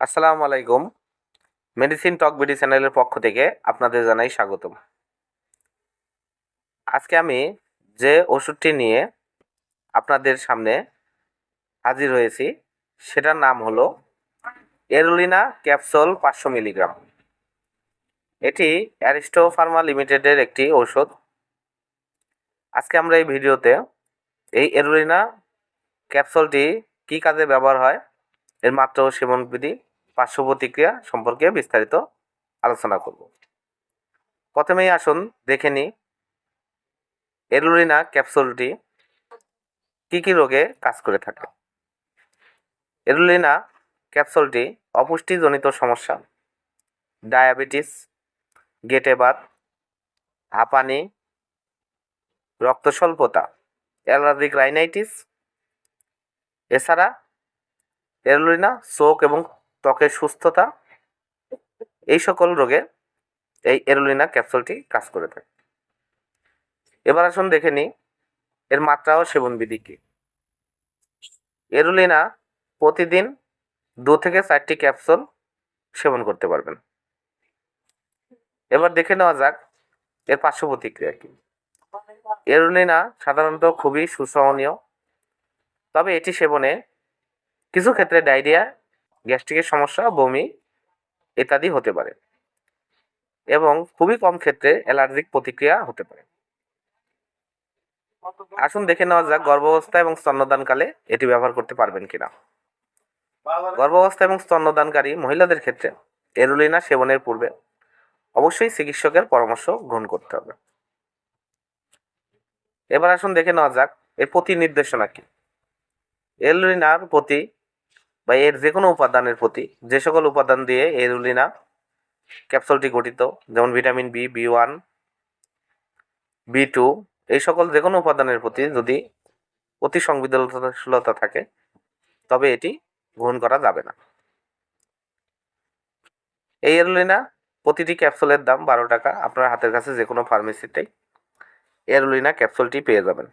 আসসালামু আলাইকুম। মেডিসিন টক বিডি চ্যানেলের পক্ষ থেকে আপনাদের জানাই স্বাগতম। আজকে আমি যে ওষুধটি নিয়ে আপনাদের সামনে হাজির হয়েছি, সেটার নাম হলো এরুলিনা ক্যাপসুল পাঁচশো মিলিগ্রাম। এটি অ্যারিস্টো ফার্মা লিমিটেডের একটি ঔষধ। আজকে আমরা এই ভিডিওতে এই এরুলিনা ক্যাপসুলটি কী কাজে ব্যবহার হয় এর মাত্রা ও সেবন বিধি পার্শ্ব প্রতিক্রিয়া সম্পর্কে বিস্তারিত আলোচনা করব। প্রথমেই আসুন দেখে নিই, এরুলিনা ক্যাপসুলটি কী কী রোগে কাজ করে থাকে? এরুলিনা ক্যাপসুলটি অপুষ্টিজনিত সমস্যা, ডায়াবেটিস গেটেবাত হাঁপানি, রক্তস্বল্পতা, অ্যালার্জিক রাইনাইটিস, এছাড়া এরুলিনা চোখ এবং ত্বকের সুস্থতা। এই সকল রোগে এই এরোলিনা ক্যাপসুলটি কাজ করে থাকে। এবার আসুন দেখে নিই, এর মাত্রা ও সেবন বিধি কী? এরোলিনা প্রতিদিন দু থেকে চারটি ক্যাপসুল সেবন করতে পারবেন। এবার দেখে নেওয়া যাক, এর পার্শ্ব প্রতিক্রিয়া কী? এরোলিনা সাধারণত খুবই সুসহনীয়, তবে এটি সেবনে কিছু ক্ষেত্রে ডায়রিয়া, গ্যাস্ট্রিকের সমস্যা, বমি ইত্যাদি হতে পারে এবং খুবই কম ক্ষেত্রে অ্যালার্জিক প্রতিক্রিয়া হতে পারে। আসুন দেখে নেওয়া যাক গর্ভাবস্থা এবং স্তন্যদানকালে এটি ব্যবহার করতে পারবেন কিনা। গর্ভাবস্থা এবং স্তন্যদানকারী মহিলাদের ক্ষেত্রে এরুলিনা সেবনের পূর্বে অবশ্যই চিকিৎসকের পরামর্শ গ্রহণ করতে হবে। এবার আসুন দেখে নেওয়া যাক এর প্রতি নির্দেশনা কি। এরুলিনার প্রতি বা এর যে কোনো উপাদানের প্রতি, যে সকল উপাদান দিয়ে এরুলিনা ক্যাপসুলটি গঠিত, যেমন vitamin B B one, B two, এই সকল যে কোনো উপাদানের প্রতি যদি অতি সংবেদনশীলতা থাকে, তবে এটি গ্রহণ করা যাবে না। এই এরুলিনা প্রতিটি ক্যাপসুলের দাম বারো টাকা, আপনার হাতের কাছে যে কোনো ফার্মেসিতেই এরুলিনা ক্যাপসুলটি পেয়ে যাবেন।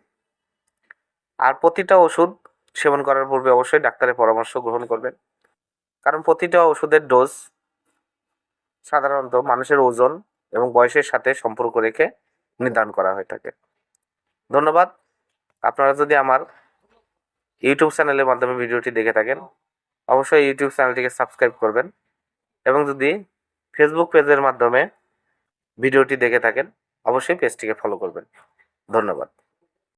আর প্রতিটা ওষুধ সেবন করার পূর্বে অবশ্যই ডাক্তারের পরামর্শ গ্রহণ করবেন। কারণ প্রতিটা ওষুধের ডোজ সাধারণত মানুষের ওজন এবং বয়সের সাথে সম্পর্ক রেখে নির্ধারণ করা হয়ে থাকে। ধন্যবাদ। আপনারা যদি আমার ইউটিউব চ্যানেলের মাধ্যমে ভিডিওটি দেখে থাকেন, অবশ্যই ইউটিউব চ্যানেলটিকে সাবস্ক্রাইব করবেন এবং যদি ফেসবুক পেজের মাধ্যমে ভিডিওটি দেখে থাকেন, অবশ্যই পেজটিকে ফলো করবেন। ধন্যবাদ।